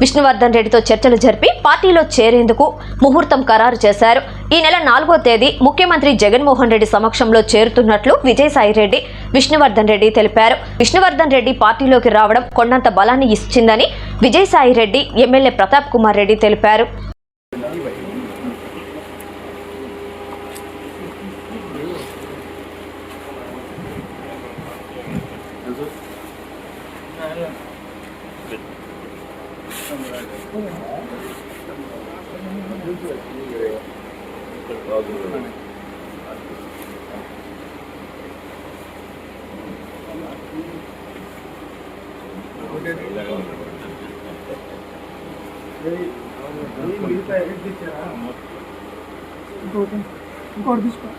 విష్ణువర్ధన్ రెడ్డితో చర్చలు జరిపి పార్టీలో చేరేందుకు ముహూర్తం ఖరారు చేశారు. ఈ నెల నాలుగో తేదీ ముఖ్యమంత్రి జగన్మోహన్ రెడ్డి సమక్షంలో చేరుతున్నట్లు విజయసాయిరెడ్డి విష్ణువర్ధన్ రెడ్డి తెలిపారు. విష్ణువర్ధన్ రెడ్డి పార్టీలోకి రావడం కొండంత బలాన్ని ఇచ్చిందని విజయసాయిరెడ్డి ఎమ్మెల్యే ప్రతాప్ కుమార్ రెడ్డి తెలిపారు. ఇంకోటి తీసుకో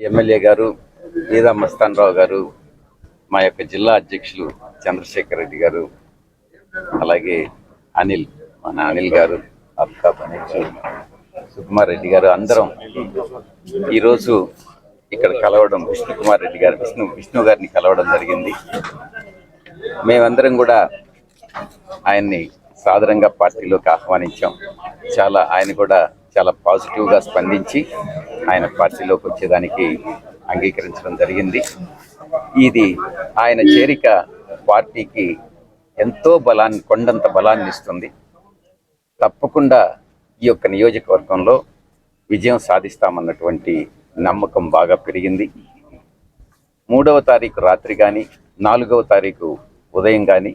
ఎమ్మెల్యే గారు ఈదా మస్తాన్ రావు గారు మా యొక్క జిల్లా అధ్యక్షులు చంద్రశేఖర్ రెడ్డి గారు అలాగే అనిల్ మన అనిల్ గారు అక్క అనిల్ సుకుమార్ రెడ్డి గారు అందరం ఈరోజు ఇక్కడ కలవడం విష్ణు కుమార్ రెడ్డి గారు విష్ణు విష్ణు గారిని కలవడం జరిగింది. మేమందరం కూడా ఆయన్ని సాధారణంగా పార్టీలోకి ఆహ్వానించాం. చాలా ఆయన కూడా చాలా పాజిటివ్గా స్పందించి ఆయన పార్టీలోకి వచ్చేదానికి అంగీకరించడం జరిగింది. ఇది ఆయన చేరిక పార్టీకి ఎంతో బలాన్ని కొండంత బలాన్ని ఇస్తుంది. తప్పకుండా ఈ యొక్క నియోజకవర్గంలో విజయం సాధిస్తామన్నటువంటి నమ్మకం బాగా పెరిగింది. మూడవ తారీఖు రాత్రి కానీ నాలుగవ తారీఖు ఉదయం కానీ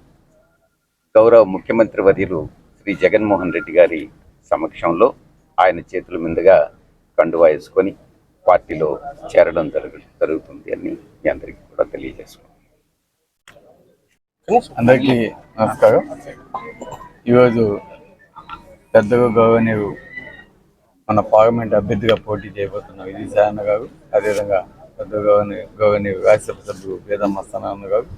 గౌరవ ముఖ్యమంత్రి వర్యులు శ్రీ జగన్మోహన్ రెడ్డి గారి సమక్షంలో ఆయన చేతుల మీదుగా కండువా వేసుకొని పార్టీలో చేరడం జరుగు జరుగుతుంది అని మీ అందరికీ కూడా తెలియజేసుకున్నాం అందరికీ నమస్కారం. ఈరోజు పెద్దగా గౌరవనీయులు మన పార్లమెంట్ అభ్యర్థిగా పోటీ చేయబోతున్న ఇది సాయన్న గారు అదేవిధంగా పెద్ద గౌరవని గౌరవనీయులు రాజ్యసభ సభ్యులు వేదమ్మ మస్తానన్న గారు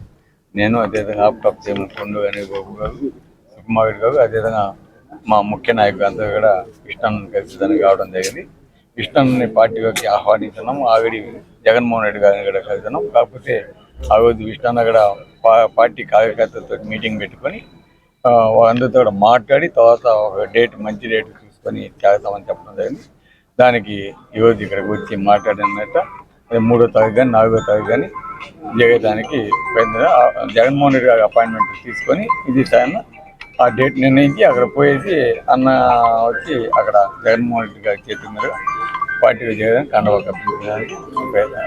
నేను అదేవిధంగా ఆప్టాప్ చైర్మన్ కొండు అనిల్ గారు సుకుమారుడు గారు అదేవిధంగా మా ముఖ్య నాయకులు అందరూ కూడా కృష్ణను కలిసి దానికి రావడం జరిగింది. కృష్ణని పార్టీలోకి ఆహ్వానించినాం ఆవిడి జగన్మోహన్ రెడ్డి గారిని కూడా కలిసినాం కాకపోతే ఆ రోజు విష్ణన్న కూడా పార్టీ కార్యకర్తలతో మీటింగ్ పెట్టుకొని అందరితో కూడా మాట్లాడి తర్వాత ఒక డేట్ మంచి డేట్ చూసుకొని చేస్తామని చెప్పడం జరిగింది. దానికి ఈరోజు ఇక్కడికి వచ్చి మాట్లాడినట్ట మూడో తారీఖు కానీ నాలుగో తారీఖు కానీ జరగడానికి ప్రయత్నం జగన్మోహన్ రెడ్డి గారి అపాయింట్మెంట్ తీసుకొని ఇది సాయన ఆ డేట్ నిర్ణయించి అక్కడ పోయేసి అన్న వచ్చి అక్కడ జగన్మోహన్ రెడ్డి గారి చేతి మీద పార్టీలో చేయడానికి కండవ కప్పించడానికి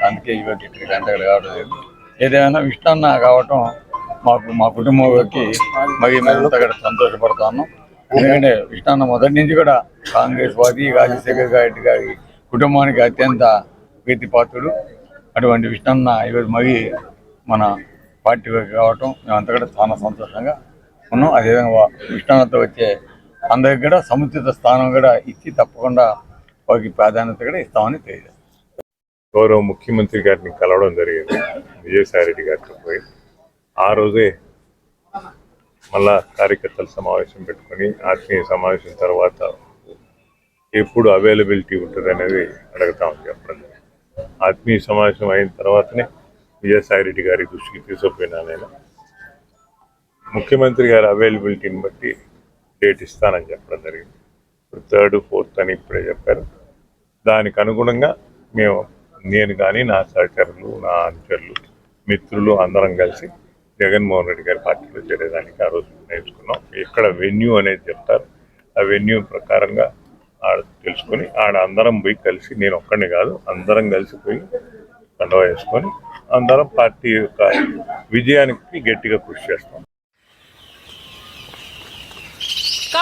అందుకే ఈరోజు ఇక్కడికి అంతగా రావడం జరిగింది ఏదైనా విష్ణన్న కావటం మాకు మా కుటుంబంలోకి మరి మేమంతా సంతోషపడతాను. ఎందుకంటే ఇష్టాన్న మొదటి నుంచి కూడా కాంగ్రెస్ పార్టీ రాజశేఖర్ రెడ్డి గారి కుటుంబానికి అత్యంత ప్రీతిపాత్రుడు. అటువంటి విష్ణన్న ఈరోజు మరి మన పార్టీలోకి కావటం మేమంతా కూడా చాలా సంతోషంగా ఉన్నాం అదేవిధంగా వా- వచ్చే అందరికి కూడా సముచిత స్థానం కూడా ఇచ్చి తప్పకుండా వారికి ప్రాధాన్యత కూడా ఇస్తామని తెలియజేస్తాం. గౌరవ ముఖ్యమంత్రి గారిని కలవడం జరిగింది. విజయసాయిరెడ్డి గారితో పోయి ఆ రోజే మళ్ళా కార్యకర్తల సమావేశం పెట్టుకొని ఆత్మీయ సమావేశం తర్వాత ఎప్పుడు అవైలబిలిటీ ఉంటుంది అనేది అడుగుతామని చెప్పడం ఆత్మీయ సమావేశం అయిన తర్వాతనే విజయసాయిరెడ్డి గారి దృష్టికి తీసుకుపోయినా నేను. ముఖ్యమంత్రి గారి అవైలబిలిటీని బట్టి డేట్ ఇస్తానని చెప్పడం జరిగింది. ఇప్పుడు థర్డ్ ఫోర్త్ అని ఇప్పుడే చెప్పారు. దానికి అనుగుణంగా మేము నేను కానీ నా సహచరులు నా అనుచరులు మిత్రులు అందరం కలిసి జగన్మోహన్ రెడ్డి గారి పార్టీలో చేరేదానికి ఆ రోజు నేర్చుకున్నాం. ఎక్కడ వెన్యూ అనేది చెప్తారు. ఆ వెన్యూ ప్రకారంగా ఆడ తెలుసుకొని ఆడ అందరం పోయి కలిసి నేను ఒక్కడిని కాదు అందరం కలిసిపోయి కండవ వేసుకొని అందరం పార్టీ యొక్క విజయానికి గట్టిగా కృషి చేస్తాం.